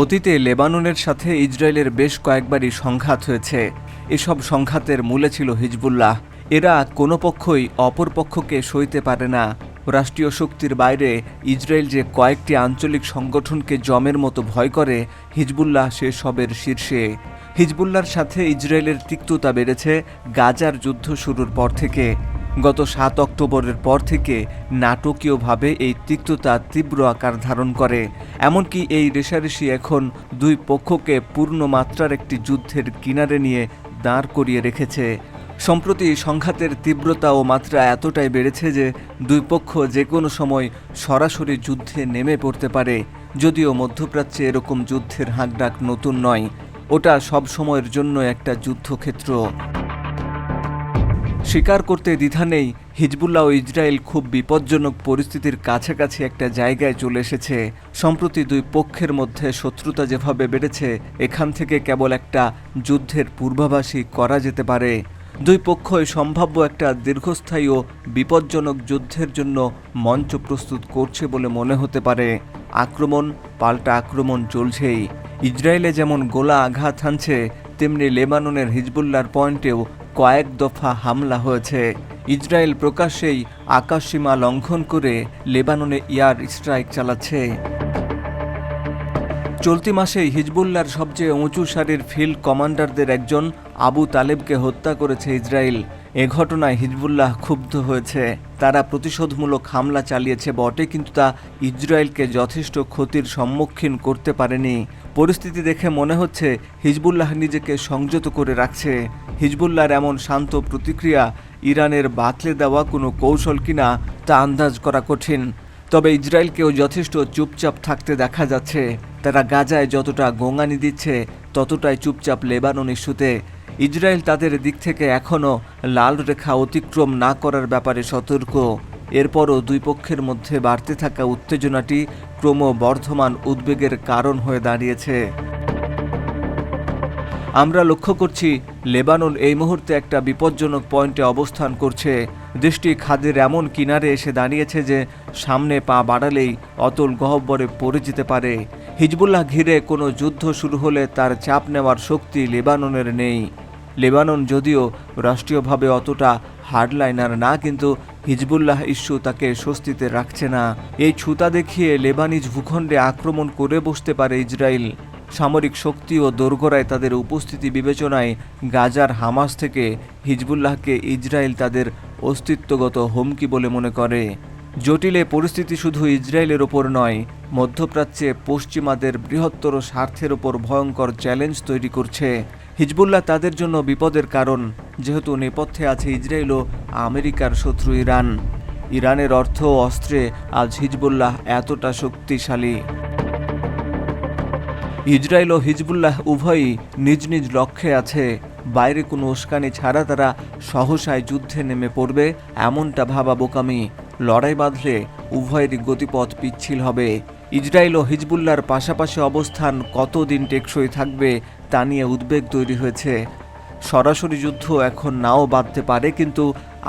অতীতে লেবাননের সাথে ইসরায়েলের বেশ কয়েকবারই সংঘাত হয়েছে। এসব সংঘাতের মূলে ছিল হিজবুল্লাহ। এরা কোনো পক্ষই অপর পক্ষকে সইতে পারে না। রাষ্ট্রীয় শক্তির বাইরে ইসরায়েল যে কয়েকটি আঞ্চলিক সংগঠনকে জমের মতো ভয় করে, হিজবুল্লাহ সে সবের শীর্ষে। হিজবুল্লাহর সাথে ইসরায়েলের তিক্ততা বেড়েছে গাজার যুদ্ধ শুরুর পর থেকে। গত সাত অক্টোবরের পর থেকে নাটকীয়ভাবে এই তিক্ততা তীব্র আকার ধারণ করে। এমনকি এই রেশারেশি এখন দুই পক্ষকে পূর্ণ মাত্রার একটি যুদ্ধের কিনারে নিয়ে দাঁড় করিয়ে রেখেছে। সম্প্রতি সংঘাতের তীব্রতা ও মাত্রা এতটাই বেড়েছে যে দুই পক্ষ যে কোনো সময় সরাসরি যুদ্ধে নেমে পড়তে পারে, যদিও মধ্যপ্রাচ্যে এরকম যুদ্ধের হাঁকডাক নতুন নয়। ওটা সব সময়ের জন্য একটা যুদ্ধক্ষেত্র। স্বীকার করতে দ্বিধা নেই, হিজবুল্লাহ ও ইসরায়েল খুব বিপজ্জনক পরিস্থিতির কাছাকাছি একটা জায়গায় চলে এসেছে। সম্প্রতি দুই পক্ষের মধ্যে শত্রুতা যেভাবে বেড়েছে, এখান থেকে কেবল একটা যুদ্ধের পূর্বাভাসই করা যেতে পারে। দুই পক্ষই সম্ভাব্য একটা দীর্ঘস্থায়ী ও বিপজ্জনক যুদ্ধের জন্য মঞ্চ প্রস্তুত করছে বলে মনে হতে পারে। আক্রমণ, পাল্টা আক্রমণ চলছেই। ইসরায়েলে যেমন গোলা আঘাত হানছে, তেমনি লেবাননের হিজবুল্লার পয়েন্টেও কয়েক দফা হামলা হয়েছে। ইসরায়েল প্রকাশ্যেই আকাশসীমা লঙ্ঘন করে লেবাননে ইয়ার স্ট্রাইক চালাচ্ছে। চলতি মাসেই হিজবুল্লার সবচেয়ে উঁচু সারির ফিল্ড কমান্ডারদের একজন আবু তালেবকে হত্যা করেছে ইসরায়েল। এ ঘটনায় হিজবুল্লাহ ক্ষুব্ধ হয়েছে। তারা প্রতিশোধমূলক হামলা চালিয়েছে বটে, কিন্তু তা ইসরায়েলকে যথেষ্ট ক্ষতির সম্মুখীন করতে পারেনি। পরিস্থিতি দেখে মনে হচ্ছে হিজবুল্লাহ নিজেকে সংযত করে রাখছে। হিজবুল্লাহর এমন শান্ত প্রতিক্রিয়া ইরানের বাতলে দেওয়া কোনো কৌশল কিনা তা আন্দাজ করা কঠিন। তবে ইসরায়েলকেও যথেষ্ট চুপচাপ থাকতে দেখা যাচ্ছে। তারা গাজায় যতটা গোঙানি দিচ্ছে, ততটাই চুপচাপ লেবানন ইস্যুতে ইসরায়েল তাদের দিক থেকে এখনও লাল রেখা অতিক্রম না করার ব্যাপারে সতর্ক। এরপরও দুই পক্ষের মধ্যে বাড়তে থাকা উত্তেজনাটি ক্রমবর্ধমান উদ্বেগের কারণ হয়ে দাঁড়িয়েছে। আমরা লক্ষ্য করছি, লেবানন এই মুহূর্তে একটা বিপজ্জনক পয়েন্টে অবস্থান করছে। দেশটি খাদের এমন কিনারে এসে দাঁড়িয়েছে যে, সামনে পা বাড়ালেই অতল গহব্বরে পড়ে যেতে পারে। হিজবুল্লাহ ঘিরে কোনো যুদ্ধ শুরু হলে তার চাপ নেওয়ার শক্তি লেবাননের নেই। লেবানন যদিও রাষ্ট্রীয়ভাবে অতটা হার্ডলাইনার না, কিন্তু হিজবুল্লাহ ইস্যু তাকে স্বস্তিতে রাখছে না। এই ছুতা দেখিয়ে লেবানিজ ভূখণ্ডে আক্রমণ করে বসতে পারে ইসরায়েল। সামরিক শক্তি ও দোরগোড়ায় তাদের উপস্থিতি বিবেচনায় গাজার হামাস থেকে হিজবুল্লাহকে ইসরায়েল তাদের অস্তিত্বগত হুমকি বলে মনে করে। জটিলে পরিস্থিতি শুধু ইসরায়েলের ওপর নয়, মধ্যপ্রাচ্যে পশ্চিমাদের বৃহত্তর স্বার্থের ওপর ভয়ঙ্কর চ্যালেঞ্জ তৈরি করছে। হিজবুল্লাহ তাদের জন্য বিপদের কারণ, যেহেতু নেপথ্যে আছে ইসরায়েল ও আমেরিকার শত্রু ইরান। ইরানের অর্থ ও অস্ত্রে আজ হিজবুল্লাহ এতটা শক্তিশালী। ইসরায়েল ও হিজবুল্লাহ উভয়ই নিজ নিজ লক্ষ্যে আছে। বাইরে কোনো উস্কানি ছাড়া তারা সহসায় যুদ্ধে নেমে পড়বে, এমনটা ভাবা বোকামি। লড়াই বাঁধলে উভয়েরই গতিপথ পিচ্ছিল হবে। ইসরায়েল ও হিজবুল্লার পাশাপাশি অবস্থান কতদিন টেকসই থাকবে তা নিয়ে উদ্বেগ তৈরি হয়েছে। সরাসরি যুদ্ধ এখন নাও বাঁধতে পারে, কিন্তু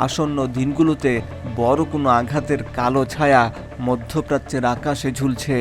আসন্ন দিনগুলোতে বড় কোনো আঘাতের কালো ছায়া মধ্যপ্রাচ্যের আকাশে ঝুলছে।